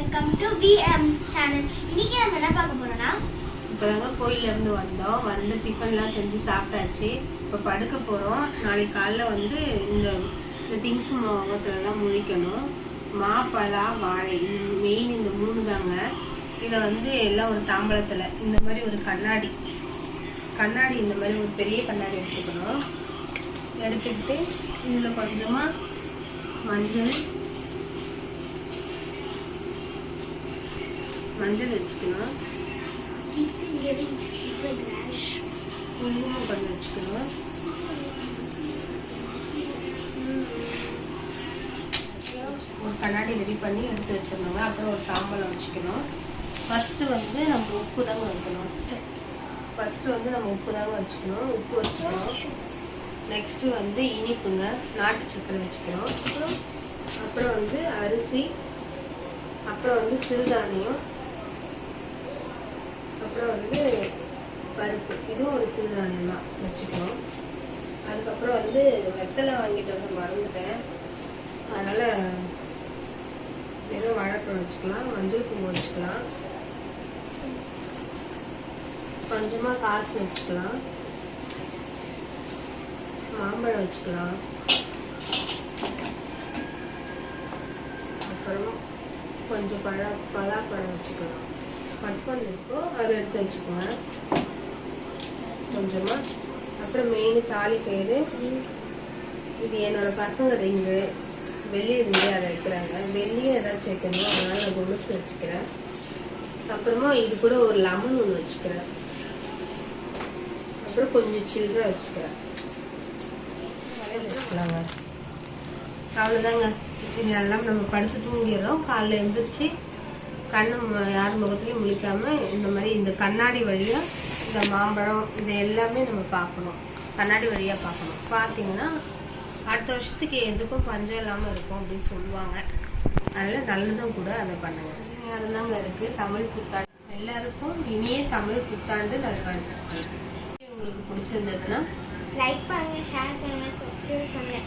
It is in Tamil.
வெல்கம் டு விஎம் சேனல் இன்னைக்கு நம்ம என்ன பார்க்க போறோம்னா இப்போதாங்க கோயிலேருந்து வந்தோம். வந்து டிஃபன்லாம் செஞ்சு சாப்பிட்டாச்சு. இப்போ படுக்க போகிறோம் நாளைக்கு காலைல வந்து இந்த இந்த திங்ஸ் முகத்துலலாம் முழிக்கணும். மா வாழை மெயின் இந்த மூணு தாங்க. இதை வந்து எல்லாம் ஒரு தாம்பளத்தில் இந்த மாதிரி ஒரு கண்ணாடி. கண்ணாடி இந்த மாதிரி ஒரு பெரிய கண்ணாடி எடுத்துக்கணும். எடுத்துக்கிட்டு இதில் கொஞ்சமாக மஞ்சள் மஞ்சள் வச்சுக்கணும். குங்குமம் கொஞ்சம் வச்சுக்கணும். ஒரு கண்ணாடி ரெடி பண்ணி எடுத்து வச்சிருந்தோங்க அப்புறம் ஒரு தாம்பலம் வச்சுக்கணும். ஃபஸ்ட்டு வந்து நம்ம உப்பு தாங்க வைக்கணும் ஃபஸ்ட்டு வந்து நம்ம உப்பு தாங்க வச்சுக்கணும். உப்பு வச்சுக்கணும். நெக்ஸ்ட்டு வந்து இனிப்புங்க. நாட்டு சக்கரை வச்சுக்கணும். அப்புறம் வந்து அரிசி. அப்புறம் வந்து சிறுதானியம். அப்புறம் வந்து பருப்பு. இதுவும் ஒரு சிறுதானியம் தான். வச்சுக்கணும். அதுக்கப்புறம் வந்து வெத்தலை வாங்கிட்டு வந்து மறந்துட்டேன். அதனால் வெறும் வாழைப்பழம் வச்சுக்கலாம். மஞ்சள் பூ வச்சுக்கலாம். கொஞ்சமாக காசு வச்சுக்கலாம். மாம்பழம் வச்சுக்கலாம். அப்புறம் கொஞ்சம் பழ பலாப்பழம் வச்சுக்கலாம். கட் பண்ணிருக்கோம். அதை எடுத்து வச்சுக்கோங்க கொஞ்சமாக அப்புறம் மெயின் தாலி கயிறு. இது என்னோட பசங்க ரிங்கு வெள்ளி ரிங்கு அதை வைக்கிறாங்க வெள்ளியும் ஏதாச்சும் வைக்கணும் அதனால நான் கொலுசு வச்சுக்கிறேன். அப்புறமா இது கூட ஒரு லெமன் ஒன்று வச்சுக்கிறேன். அப்புறம் கொஞ்சம் சில்லறை வச்சுக்கிறேன். வச்சுக்கலாங்க. அவ்வளோதாங்க இது எல்லாம் நம்ம படுத்து தூங்கிடுறோம். காலைல எழுந்திரிச்சு கண்ணு யார் முகத்துலையும் முழிக்காம இந்த மாதிரி இந்த கண்ணாடி வழியா இந்த மாம்பழம் இது எல்லாமே நம்ம பார்க்கணும். கண்ணாடி வழியா பார்க்கணும். பார்த்தீங்கன்னா அடுத்த வருஷத்துக்கு எதுக்கும் பஞ்சம் இல்லாமல் இருக்கும் அப்படின்னு சொல்லுவாங்க. அதில் நல்லதும் கூட அதை பண்ணுங்க. அதுதாங்க இருக்கு. தமிழ் புத்தாண்டு. எல்லாருக்கும் இனிய தமிழ் புத்தாண்டு நல்வாழ்த்துக்கள். உங்களுக்கு பிடிச்சிருந்ததுன்னா லைக் பண்ணுங்க ஷேர் பண்ணுங்க சப்ஸ்கிரைப் பண்ணுங்க.